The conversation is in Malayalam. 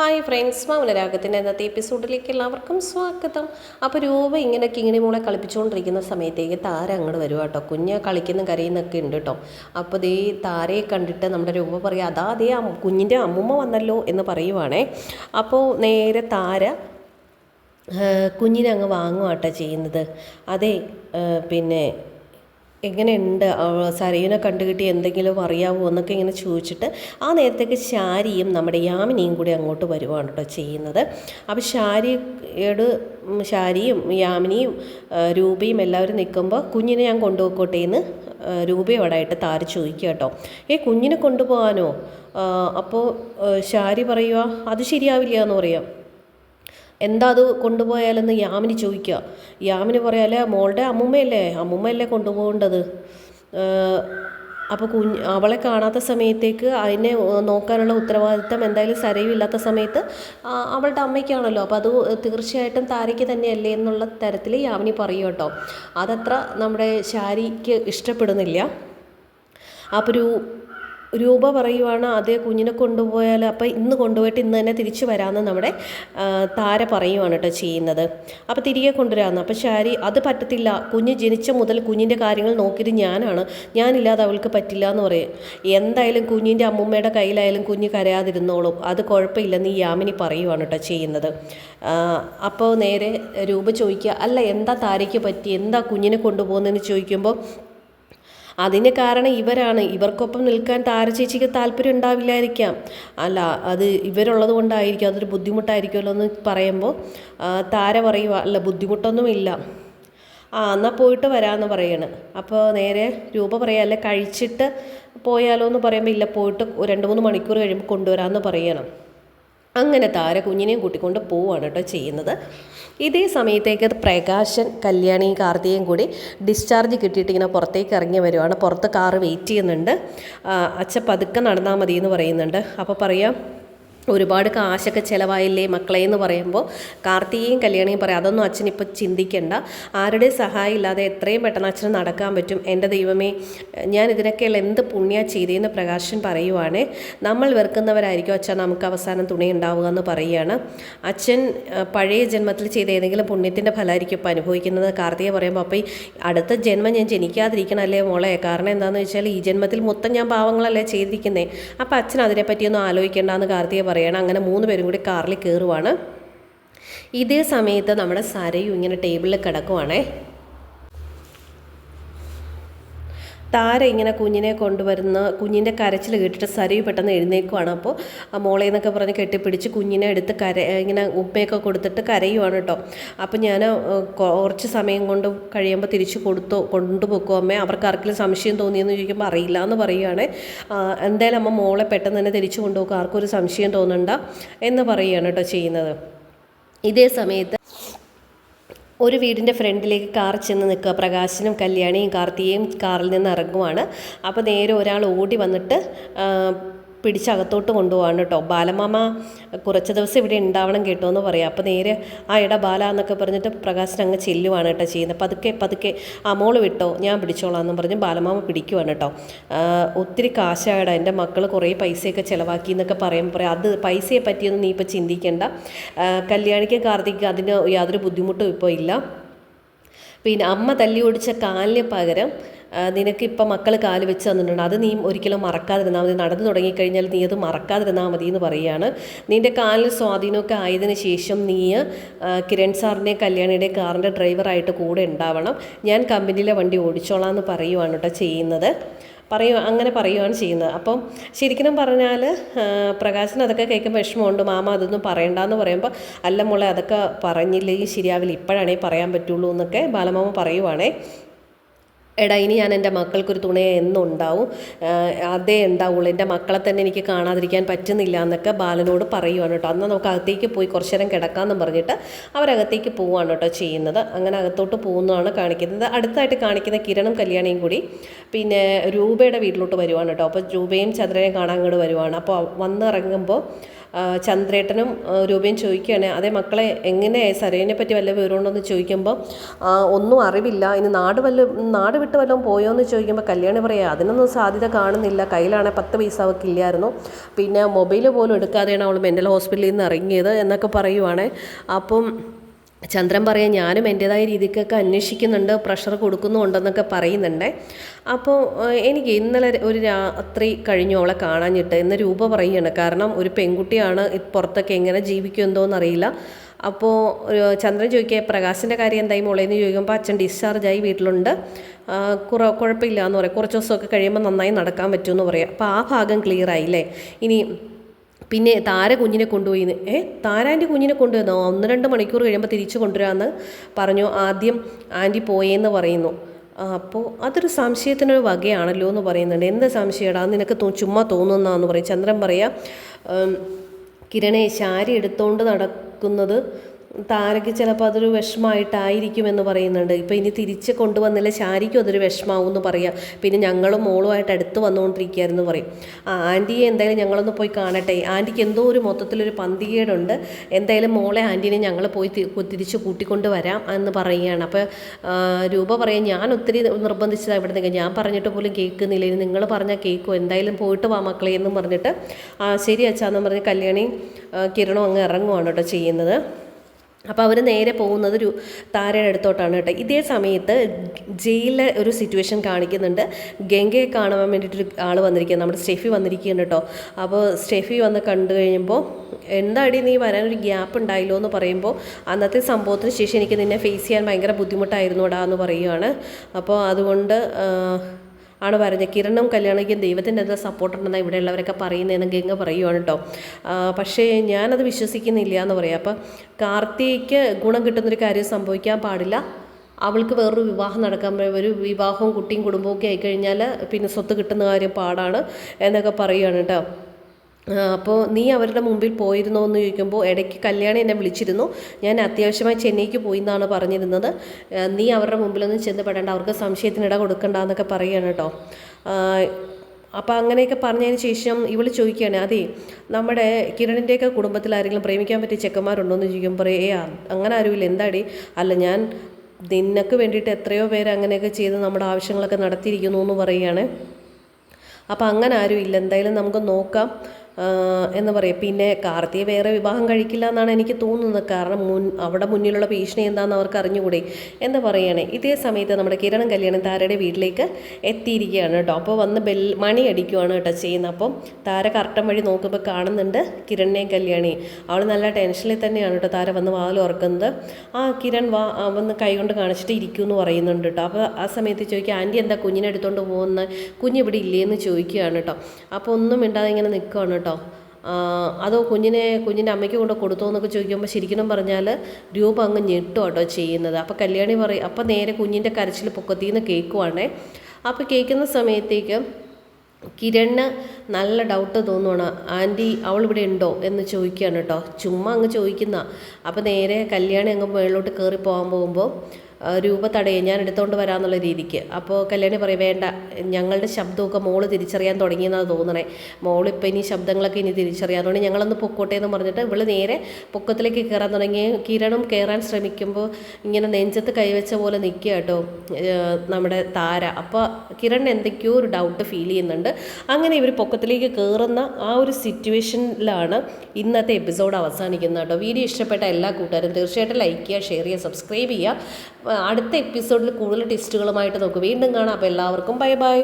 ഹായ് ഫ്രണ്ട്സ് മൗനരാഗത്തിന്റെ ഇന്നത്തെ എപ്പിസോഡിലേക്ക് എല്ലാവർക്കും സ്വാഗതം. അപ്പോൾ രൂപ ഇങ്ങനെ മോളെ കളിപ്പിച്ചുകൊണ്ടിരിക്കുന്ന സമയത്തേക്ക് താര അങ്ങോട്ട് വരും കേട്ടോ കുഞ്ഞ് കളിക്കുന്ന കരയുന്നൊക്കെ ഉണ്ട് കേട്ടോ അപ്പോൾ ഈ താരയെ കണ്ടിട്ട് നമ്മുടെ രൂപ പറയുക അതാ അതേ കുഞ്ഞിന്റെ അമ്മുമ്മ വന്നല്ലോ എന്ന് പറയുവാണേ. അപ്പോൾ നേരെ താര കുഞ്ഞിനെ അങ്ങ് വാങ്ങുവാട്ടോ ചെയ്യുന്നത്. അതെ പിന്നെ എങ്ങനെയുണ്ട്? സരീനെ കണ്ടു കണ്ടുകിട്ടി എന്തെങ്കിലും അറിയാവോ എന്നൊക്കെ ഇങ്ങനെ ചോദിച്ചിട്ട് ആ നേരത്തേക്ക് ശാരിയും നമ്മുടെ യാമിനിയും കൂടി അങ്ങോട്ട് വരുവാണ് കേട്ടോ ചെയ്യുന്നത്. അപ്പോൾ ശാരിയോട് ശാരിയും യാമിനിയും രൂപയും എല്ലാവരും നിൽക്കുമ്പോൾ കുഞ്ഞിനെ ഞാൻ കൊണ്ടുപോയിക്കോട്ടെ എന്ന് രൂപയോടായിട്ട് താര ചോദിക്കുക കേട്ടോ. ഏ കുഞ്ഞിനെ കൊണ്ടുപോകാനോ? അപ്പോൾ ശാരി പറയുക അത് ശരിയാവില്ല എന്ന് പറയാം. എന്താ അത് കൊണ്ടുപോയാലെന്ന് യാമിനി ചോദിക്കുക. യാമിനി പറയാല്ലേ മോളുടെ അമ്മുമ്മയല്ലേ? അമ്മുമ്മയല്ലേ കൊണ്ടുപോകേണ്ടത്? അപ്പോൾ കുഞ്ഞ് അവളെ കാണാത്ത സമയത്തേക്ക് അതിനെ നോക്കാനുള്ള ഉത്തരവാദിത്തം എന്തായാലും സരയുമില്ലാത്ത സമയത്ത് അവളുടെ അമ്മയ്ക്കാണല്ലോ. അപ്പോൾ അത് തീർച്ചയായിട്ടും താരയ്ക്ക് തന്നെയല്ലേ എന്നുള്ള തരത്തിൽ യാമിനി പറയും കേട്ടോ. അതത്ര നമ്മുടെ ശാരിക്ക് ഇഷ്ടപ്പെടുന്നില്ല. അപ്പോൾ ഒരു രൂപ പറയുവാണ് അതേ കുഞ്ഞിനെ കൊണ്ടുപോയാൽ അപ്പോൾ ഇന്ന് കൊണ്ടുപോയിട്ട് ഇന്ന് തന്നെ തിരിച്ചു വരാമെന്ന് നമ്മുടെ താര പറയുവാണ് കേട്ടോ ചെയ്യുന്നത്. അപ്പോൾ തിരികെ കൊണ്ടുവരാമെന്ന് അപ്പോൾ ശാരി അത് പറ്റത്തില്ല. കുഞ്ഞ് ജനിച്ച മുതൽ കുഞ്ഞിന്റെ കാര്യങ്ങൾ നോക്കിയത് ഞാനാണ്. ഞാനില്ലാതെ അവൾക്ക് പറ്റില്ല എന്ന് പറയും. എന്തായാലും കുഞ്ഞിന്റെ അമ്മൂമ്മയുടെ കയ്യിലായാലും കുഞ്ഞ് കരയാതിരുന്നോളും. അത് കുഴപ്പമില്ലെന്ന് ഈ യാമിനി പറയുവാണ് കേട്ടോ ചെയ്യുന്നത്. അപ്പോൾ നേരെ രൂപ ചോദിക്കുക അല്ല എന്താ താരയ്ക്ക് പറ്റി? എന്താ കുഞ്ഞിനെ കൊണ്ടുപോകുന്നതെന്ന് ചോദിക്കുമ്പോൾ അതിന് കാരണം ഇവരാണ്. ഇവർക്കൊപ്പം നിൽക്കാൻ താരചേച്ചിക്ക് താല്പര്യം ഉണ്ടാവില്ലായിരിക്കാം. അല്ല അത് ഇവരുള്ളത് കൊണ്ടായിരിക്കും അതൊരു ബുദ്ധിമുട്ടായിരിക്കുമല്ലോ എന്ന് പറയുമ്പോൾ താര പറയുക അല്ല ബുദ്ധിമുട്ടൊന്നുമില്ല. ആ എന്നാൽ പോയിട്ട് വരാമെന്ന് പറയാണ്. അപ്പോൾ നേരെ രൂപ പറയാം അല്ലെ കഴിച്ചിട്ട് പോയാലോ എന്ന് പറയുമ്പോൾ ഇല്ല പോയിട്ട് രണ്ട് മൂന്ന് മണിക്കൂർ കഴിയുമ്പോൾ കൊണ്ടുവരാമെന്ന് പറയണം. അങ്ങനെ താര കുഞ്ഞിനെയും കൂട്ടിക്കൊണ്ട് പോവുകയാണ് കേട്ടോ ചെയ്യുന്നത്. ഇതേ സമയത്തേക്ക് പ്രകാശൻ കല്യാണി കാർത്തികയും കൂടി ഡിസ്ചാർജ് കിട്ടിയിട്ട് ഇങ്ങനെ പുറത്തേക്ക് ഇറങ്ങി വരുവാണ്. പുറത്ത് കാറ് വെയിറ്റ് ചെയ്യുന്നുണ്ട്. അച്ഛ പതുക്കെ നടന്നാൽ മതി എന്ന് പറയുന്നുണ്ട്. അപ്പോൾ പറയാം ഒരുപാട് കാശൊക്കെ ചിലവായില്ലേ മക്കളെ എന്ന് പറയുമ്പോൾ കാർത്തികയും കല്യാണിയും പറയാം അതൊന്നും അച്ഛനിപ്പോൾ ചിന്തിക്കേണ്ട. ആരുടെ സഹായം ഇല്ലാതെ എത്രയും പെട്ടെന്ന് അച്ഛന് നടക്കാൻ പറ്റും. എന്റെ ദൈവമേ ഞാൻ ഇതിനൊക്കെയുള്ള എന്ത് പുണ്യ ചെയ്തതെന്ന് പ്രകാശൻ പറയുവാണ്. നമ്മൾ വെറുക്കുന്നവരായിരിക്കും അച്ഛൻ നമുക്ക് അവസാനം തുണി ഉണ്ടാവുക എന്ന് പറയുകയാണ്. അച്ഛൻ പഴയ ജന്മത്തിൽ ചെയ്ത ഏതെങ്കിലും പുണ്യത്തിന്റെ ഫലമായിരിക്കും ഇപ്പോൾ അനുഭവിക്കുന്നത്. കാർത്തിക പറയുമ്പോൾ അപ്പോൾ ഈ അടുത്ത ജന്മം ഞാൻ ജനിക്കാതിരിക്കണം അല്ലേ മോളെ? കാരണം എന്താണെന്ന് വെച്ചാൽ ഈ ജന്മത്തിൽ മൊത്തം ഞാൻ പാവങ്ങളല്ലേ ചെയ്തിരിക്കുന്നത് അപ്പോൾ അച്ഛൻ അതിനെപ്പറ്റിയൊന്നും ആലോചിക്കേണ്ടെന്ന് കാർത്തിക പറയണം. അങ്ങനെ മൂന്ന് പേരും കൂടി കാറിൽ കയറുവാണ് ഇതേ സമയത്ത് നമ്മുടെ സരയും ഇങ്ങനെ ടേബിളിൽ കിടക്കുവാണേ. താര ഇങ്ങനെ കുഞ്ഞിനെ കൊണ്ടുവരുന്ന കുഞ്ഞിന്റെ കരച്ചിൽ കേട്ടിട്ട് സരയു പെട്ടെന്ന് എഴുന്നേക്കുവാണ് അപ്പോൾ ആ മോളെ എന്നൊക്കെ പറഞ്ഞ് കെട്ടിപ്പിടിച്ച് കുഞ്ഞിനെ എടുത്ത് കര ഇങ്ങനെ ഉപ്പയൊക്കെ കൊടുത്തിട്ട് കരയുവാണ് കേട്ടോ. അപ്പോൾ ഞാൻ കുറച്ച് സമയം കൊണ്ട് കഴിയുമ്പോൾ തിരിച്ച് കൊടുത്തോ കൊണ്ടുപോക്കോ അമ്മേ. അവർക്ക് ആർക്കെങ്കിലും സംശയം തോന്നിയെന്ന് ചോദിക്കുമ്പോൾ അറിയില്ല എന്ന് പറയുകയാണ് എന്തായാലും അമ്മ മോളെ പെട്ടെന്ന് തന്നെ തിരിച്ചു കൊണ്ടുപോക്കുക ആർക്കും ഒരു സംശയം തോന്നണ്ട എന്ന് പറയുകയാണ് കേട്ടോ ചെയ്യുന്നത്. ഇതേ സമയത്ത് ഒരു വീടിന്റെ ഫ്രണ്ടിലേക്ക് കാർ ചെന്ന് നിൽക്കുക. പ്രകാശനും കല്യാണിയും കാർത്തികയും കാറിൽ നിന്ന് ഇറങ്ങുവാണ്. അപ്പോൾ നേരെ ഒരാൾ ഓടി വന്നിട്ട് പിടിച്ചകത്തോട്ട് കൊണ്ടുപോകാണ് കേട്ടോ ബാലമാമ കുറച്ച് ദിവസം ഇവിടെ ഉണ്ടാവണം കേട്ടോ എന്ന് പറയാം. അപ്പോൾ നേരെ ആ ഇട ബാല എന്നൊക്കെ പറഞ്ഞിട്ട് പ്രകാശൻ അങ്ങ് ചെല്ലുവാണ് കേട്ടോ ചെയ്യുന്നത്. പതുക്കെ പതുക്കെ ആ മോൾ വിട്ടോ ഞാൻ പിടിച്ചോളാം എന്ന് പറഞ്ഞ് ബാലമാമ പിടിക്കുവാണ് കേട്ടോ ഒത്തിരി കാശായടാ എന്റെ മക്കൾ കുറേ പൈസയൊക്കെ ചിലവാക്കി എന്നൊക്കെ പറയുമ്പോൾ പറയാം. അത് പൈസയെ പറ്റിയൊന്നും നീ ഇപ്പോൾ ചിന്തിക്കേണ്ട. കല്യാണിക്ക് കാർത്തിക്കും അതിന് യാതൊരു ബുദ്ധിമുട്ടും ഇപ്പോൾ ഇല്ല. പിന്നെ അമ്മ തല്ലി ഓടിച്ച കാലിന് പകരം ആ, നിനക്കിപ്പം മക്കൾ കാൽ വെച്ച് തന്നിട്ടുണ്ട്. അത് നീ ഒരിക്കലും മറക്കാതിരുന്നാൽ മതി. നടന്നു തുടങ്ങിക്കഴിഞ്ഞാൽ നീ അത് മറക്കാതിരുന്നാൽ മതി എന്ന് പറയുകയാണ്. നിന്റെ കാലിൽ സ്വാധീനമൊക്കെ ആയതിനു ശേഷം നീ കിരൺ സാറിനെ കല്യാണിയുടെ കാറിന്റെ ഡ്രൈവറായിട്ട് കൂടെ ഉണ്ടാവണം. ഞാൻ കമ്പനിയിലെ വണ്ടി ഓടിച്ചോളാം എന്ന് പറയുവാണ് കേട്ടോ ചെയ്യുന്നത്. പറയു അങ്ങനെ പറയുവാണ് ചെയ്യുന്നത്. അപ്പം ശരിക്കും പറഞ്ഞാൽ പ്രകാശന് അതൊക്കെ കേൾക്കുമ്പോൾ വിഷമമുണ്ട്. മാമ അതൊന്നും പറയണ്ടെന്ന് പറയുമ്പോൾ അല്ല മോളെ അതൊക്കെ പറഞ്ഞില്ലെങ്കിൽ ശരിയാവില്ല. ഇപ്പോഴാണേ പറയാൻ പറ്റുള്ളൂ എന്നൊക്കെ ബാലമാമ പറയുവാണേ. എടാ ഇനി ഞാൻ എന്റെ മക്കൾക്കൊരു തുണയെ എന്നുണ്ടാവും. അതേ ഉണ്ടാവുള്ളൂ എന്റെ മക്കളെ തന്നെ എനിക്ക് കാണാതിരിക്കാൻ പറ്റുന്നില്ല എന്നൊക്കെ ബാലനോട് പറയുവാണ് കേട്ടോ. അന്ന് നമുക്ക് അകത്തേക്ക് പോയി കുറച്ചു നേരം കിടക്കാമെന്ന് പറഞ്ഞിട്ട് അവരകത്തേക്ക് പോവുകയാണ് കേട്ടോ ചെയ്യുന്നത്. അങ്ങനെ അകത്തോട്ട് പോകുന്നതാണ് കാണിക്കുന്നത്. അടുത്തായിട്ട് കാണിക്കുന്ന കിരണും കല്യാണിയും കൂടി പിന്നെ രൂപയുടെ വീട്ടിലോട്ട് വരുവാണ് കേട്ടോ. അപ്പോൾ രൂപയും ചന്ദ്രനെയും കാണാൻ അങ്ങോട്ട് വരുവാണ്. അപ്പോൾ വന്നിറങ്ങുമ്പോൾ ചന്ദ്രേട്ടനും രൂപയും ചോദിക്കുകയാണ് അതേ മക്കളെ എങ്ങനെ സരയുനെ പറ്റി വല്ല വിവരമുണ്ടോയെന്ന് ചോദിക്കുമ്പോൾ ഒന്നും അറിവില്ല. ഇനി നാട് വല്ല നാട് വിട്ട് വല്ലതും പോയോ എന്ന് ചോദിക്കുമ്പോൾ കല്യാണി പറയാം അതിനൊന്നും സാധ്യത കാണുന്നില്ല. കയ്യിലാണെങ്കിൽ പത്ത് പൈസ അവൾക്ക് ഇല്ലായിരുന്നു പിന്നെ മൊബൈൽ പോലും എടുക്കാതെയാണ് അവൾ മെന്റൽ ഹോസ്പിറ്റലിൽ നിന്ന് ഇറങ്ങിയത് എന്നൊക്കെ പറയുവാണേ. അപ്പം ചന്ദ്രൻ പറയാം ഞാനും എന്റേതായ രീതിക്കൊക്കെ അന്വേഷിക്കുന്നുണ്ട് പ്രഷർ കൊടുക്കുന്നുണ്ടെന്നൊക്കെ പറയുന്നുണ്ട്. അപ്പോൾ എനിക്ക് ഇന്നലെ ഒരു രാത്രി കഴിഞ്ഞു അവളെ കാണാഞ്ഞിട്ട് എന്ന് രൂപ പറയുകയാണ്. കാരണം ഒരു പെൺകുട്ടിയാണ് പുറത്തൊക്കെ എങ്ങനെ ജീവിക്കുമെന്തോന്ന് അറിയില്ല അപ്പോൾ ചന്ദ്രൻ ചോദിക്കുക പ്രകാശിന്റെ കാര്യം എന്തായി മോളേന്ന് ചോദിക്കുമ്പോൾ അച്ഛൻ ഡിസ്ചാർജായി വീട്ടിലുണ്ട്. കുറ കുഴപ്പമില്ല എന്ന് പറയാം. കുറച്ച് ദിവസമൊക്കെ കഴിയുമ്പോൾ നന്നായി നടക്കാൻ പറ്റുമെന്ന് പറയാം. അപ്പോൾ ആ ഭാഗം ക്ലിയർ ആയില്ലേ? ഇനി പിന്നെ താര കുഞ്ഞിനെ കൊണ്ടുപോയി. ഏ താര ആന്റി കുഞ്ഞിനെ കൊണ്ടുവന്നോ ഒന്ന് രണ്ട് മണിക്കൂർ കഴിയുമ്പോൾ തിരിച്ചു കൊണ്ടുവരാമെന്ന് പറഞ്ഞു. ആദ്യം ആന്റി പോയേന്ന് പറയുന്നു. അപ്പോൾ അതൊരു സംശയത്തിനൊരു വകയാണല്ലോ എന്ന് പറയുന്നുണ്ട്. എന്ത് സംശയടാ? നിനക്ക് ചുമ്മാ തോന്നുന്നതാന്ന് പറയും. ചന്ദ്രൻ പറയാം കിരണേ ശാരി എടുത്തുകൊണ്ട് നടക്കുന്നത് താരയ്ക്ക് ചിലപ്പോൾ അതൊരു വിഷമമായിട്ടായിരിക്കും എന്ന് പറയുന്നുണ്ട്. ഇപ്പോൾ ഇനി തിരിച്ച് കൊണ്ടുവന്നില്ല ശാരിക്കും അതൊരു വിഷമാവും എന്ന് പറയാം. പിന്നെ ഞങ്ങളും മോളുമായിട്ട് അടുത്ത് വന്നുകൊണ്ടിരിക്കുകയായിരുന്നു പറയും. ആ ആന്റിയെ എന്തായാലും ഞങ്ങളൊന്ന് പോയി കാണട്ടെ. ആന്റിക്ക് എന്തോ ഒരു മൊത്തത്തിലൊരു പന്തികേടുണ്ട്. എന്തായാലും മോളെ ആന്റീനെ ഞങ്ങൾ പോയി തിരിച്ച് കൂട്ടിക്കൊണ്ട് വരാം എന്ന് പറയുകയാണ്. അപ്പോൾ രൂപ പറയാം ഞാൻ ഒത്തിരി നിർബന്ധിച്ചതാണ് ഇവിടെ ഞാൻ പറഞ്ഞിട്ട് പോലും കേൾക്കുന്നില്ല. ഇനി നിങ്ങൾ പറഞ്ഞാൽ കേൾക്കുമോ എന്തായാലും പോയിട്ട് വാ മക്കളെ എന്നും പറഞ്ഞിട്ട്. ആ ശരി അച്ഛാന്ന് പറഞ്ഞ് കല്യാണി കിരണും അങ്ങ് ഇറങ്ങുവാണ് കേട്ടോ ചെയ്യുന്നത്. അപ്പോൾ അവർ നേരെ പോകുന്നത് ഒരു താരയുടെ അടുത്തോട്ടാണ് കേട്ടോ. ഇതേ സമയത്ത് ജയിലിലെ ഒരു സിറ്റുവേഷൻ കാണിക്കുന്നുണ്ട്. ഗംഗയെ കാണാൻ വേണ്ടിയിട്ടൊരു ആൾ വന്നിരിക്കുക നമ്മുടെ സ്റ്റെഫി വന്നിരിക്കുകയാണ് കേട്ടോ. അപ്പോൾ സ്റ്റെഫി വന്ന് കണ്ടു കഴിയുമ്പോൾ എന്താടി നീ വരാനൊരു ഗ്യാപ്പ് ഉണ്ടായില്ലോ എന്ന് പറയുമ്പോൾ അന്നത്തെ സംഭവത്തിന് ശേഷം എനിക്ക് നിന്നെ ഫേസ് ചെയ്യാൻ ഭയങ്കര ബുദ്ധിമുട്ടായിരുന്നുടാ എന്ന് പറയുകയാണ് അപ്പോൾ അതുകൊണ്ട് ആണ് പറഞ്ഞത് കിരണും കല്യാണിക്കും ദൈവത്തിന്റെ എന്താ സപ്പോർട്ട് ഉണ്ടെന്നാണ് ഇവിടെ ഉള്ളവരൊക്കെ പറയുന്നതെന്ന് ഗംഗ പറയുവാണ് കേട്ടോ. പക്ഷേ ഞാനത് വിശ്വസിക്കുന്നില്ല എന്ന് പറയാം. അപ്പം കാർത്തിക്ക് ഗുണം കിട്ടുന്നൊരു കാര്യം സംഭവിക്കാൻ പാടില്ല. അവൾക്ക് വേറൊരു വിവാഹം നടക്കാൻ ഒരു വിവാഹവും കുട്ടിയും കുടുംബവും ഒക്കെ ആയിക്കഴിഞ്ഞാൽ പിന്നെ സ്വത്ത് കിട്ടുന്ന കാര്യം പാടാണ് എന്നൊക്കെ പറയുകയാണ് കേട്ടോ. അപ്പോൾ നീ അവരുടെ മുമ്പിൽ പോയിരുന്നോ എന്ന് ചോദിക്കുമ്പോൾ ഇടയ്ക്ക് കല്യാണി എന്നെ വിളിച്ചിരുന്നു. ഞാൻ അത്യാവശ്യമായി ചെന്നൈക്ക് പോയി എന്നാണ് പറഞ്ഞിരുന്നത്. നീ അവരുടെ മുമ്പിലൊന്നും ചെന്ന് പെടേണ്ട. അവർക്ക് സംശയത്തിന് ഇട കൊടുക്കണ്ട എന്നൊക്കെ പറയുകയാണ് കേട്ടോ. അപ്പോൾ അങ്ങനെയൊക്കെ പറഞ്ഞതിന് ശേഷം ഇവൾ ചോദിക്കുകയാണ് അതെ നമ്മുടെ കിരണിന്റെയൊക്കെ കുടുംബത്തിൽ ആരെങ്കിലും പ്രേമിക്കാൻ പറ്റിയ ചെക്കന്മാരുണ്ടോ എന്ന് ചോദിക്കുമ്പോൾ ഏ അങ്ങനെ ആരുമില്ല. എന്താടി? അല്ല ഞാൻ നിനക്ക് വേണ്ടിയിട്ട് എത്രയോ പേര് അങ്ങനെയൊക്കെ ചെയ്ത് നമ്മുടെ ആവശ്യങ്ങളൊക്കെ നടത്തിയിരിക്കുന്നു എന്ന് പറയുകയാണ്. അപ്പോൾ അങ്ങനെ ആരും ഇല്ല എന്തായാലും നമുക്ക് നോക്കാം. എന്ന് പറയും. പിന്നെ കാർത്തിയെ വേറെ വിവാഹം കഴിക്കില്ല എന്നാണ് എനിക്ക് തോന്നുന്നത്. കാരണം മുൻ അവിടെ മുന്നിലുള്ള ഭീഷണി എന്താണെന്ന് അവർക്ക് അറിഞ്ഞുകൂടി? എന്ന് പറയുകയാണ് ഇതേ സമയത്ത് നമ്മുടെ കിരണം കല്യാണം താരയുടെ വീട്ടിലേക്ക് എത്തിയിരിക്കുകയാണ് കേട്ടോ. അപ്പോൾ വന്ന് ബെൽ മണി അടിക്കുവാണ് കേട്ടോ ചെയ്യുന്നത്. അപ്പം താര കറക്റ്റം വഴി നോക്കുമ്പോൾ കാണുന്നുണ്ട് കിരണിനെയും കല്യാണി. അവൾ നല്ല ടെൻഷനിൽ തന്നെയാണ് കേട്ടോ താര വന്ന് വാതിൽ ഉറക്കുന്നത്. ആ കിരൺ വാ വന്ന് കൈകൊണ്ട് കാണിച്ചിട്ട് ഇരിക്കും എന്ന് പറയുന്നുണ്ട് കേട്ടോ. അപ്പോൾ ആ സമയത്ത് ചോദിക്കുക ആന്റി എന്താ കുഞ്ഞിനെ എടുത്തുകൊണ്ട് പോകുന്നത് കുഞ്ഞ് ഇവിടെ ഇല്ലേ? എന്ന് ചോദിക്കുകയാണ് കേട്ടോ. അപ്പോൾ ഒന്നും ഇണ്ടാതെ ഇങ്ങനെ നിൽക്കുകയാണ് കേട്ടോ. ആ, അതോ കുഞ്ഞിനെ കുഞ്ഞിന്റെ അമ്മയ്ക്ക് കൊണ്ട് കൊടുത്തോ എന്നൊക്കെ ചോദിക്കുമ്പോൾ ശരിക്കും പറഞ്ഞാൽ രൂപ അങ്ങ് ഞെട്ടും കേട്ടോ ചെയ്യുന്നത്. അപ്പോൾ കല്യാണി പറയും അപ്പോൾ നേരെ കുഞ്ഞിന്റെ കരച്ചിൽ പൊക്കത്തിൽ നിന്ന് കേൾക്കുവാണേ അപ്പോൾ കേൾക്കുന്ന സമയത്തേക്ക് കിരണ് നല്ല ഡൗട്ട് തോന്നുവാണ്. ആന്റി അവൾ ഇവിടെ ഉണ്ടോ? എന്ന് ചോദിക്കുകയാണ് കേട്ടോ. ചുമ്മാ അങ്ങ് ചോദിക്കുന്ന. അപ്പോൾ നേരെ കല്യാണി അങ്ങ് മുകളിലോട്ട് കയറി പോകാൻ പോകുമ്പോൾ രൂപ തടയും ഞാൻ എടുത്തുകൊണ്ട് വരാമെന്നുള്ള രീതിക്ക്. അപ്പോൾ കല്യാണി പറയും വേണ്ട ഞങ്ങളുടെ ശബ്ദമൊക്കെ മോൾ തിരിച്ചറിയാൻ തുടങ്ങിയെന്നാണ് തോന്നണേ. മോളിപ്പോൾ ഇനി ശബ്ദങ്ങളൊക്കെ ഇനി തിരിച്ചറിയാം അതുകൊണ്ട് ഞങ്ങളൊന്ന് പൊക്കോട്ടെ എന്ന് പറഞ്ഞിട്ട് ഇവൾ നേരെ പൊക്കത്തിലേക്ക് കയറാൻ തുടങ്ങി. കിരണും കയറാൻ ശ്രമിക്കുമ്പോൾ ഇങ്ങനെ നെഞ്ചത്ത് കൈവച്ച പോലെ നിൽക്കുക കേട്ടോ നമ്മുടെ താര. അപ്പോൾ കിരൺ എന്തൊക്കെയോ ഒരു ഡൗട്ട് ഫീൽ ചെയ്യുന്നുണ്ട്. അങ്ങനെ ഇവർ പൊക്കത്തിലേക്ക് കയറുന്ന ആ ഒരു സിറ്റുവേഷനിലാണ് ഇന്നത്തെ എപ്പിസോഡ് അവസാനിക്കുന്നത് കേട്ടോ. വീഡിയോ ഇഷ്ടപ്പെട്ട എല്ലാ കൂട്ടുകാരും തീർച്ചയായിട്ടും ലൈക്ക് ചെയ്യുക ഷെയർ ചെയ്യുക സബ്സ്ക്രൈബ് ചെയ്യുക. അടുത്ത എപ്പിസോഡിൽ കൂടുതൽ ടെസ്റ്റുകളുമായിട്ട് നമുക്ക് വീണ്ടും കാണാം. അപ്പോൾ എല്ലാവർക്കും ബൈ ബൈ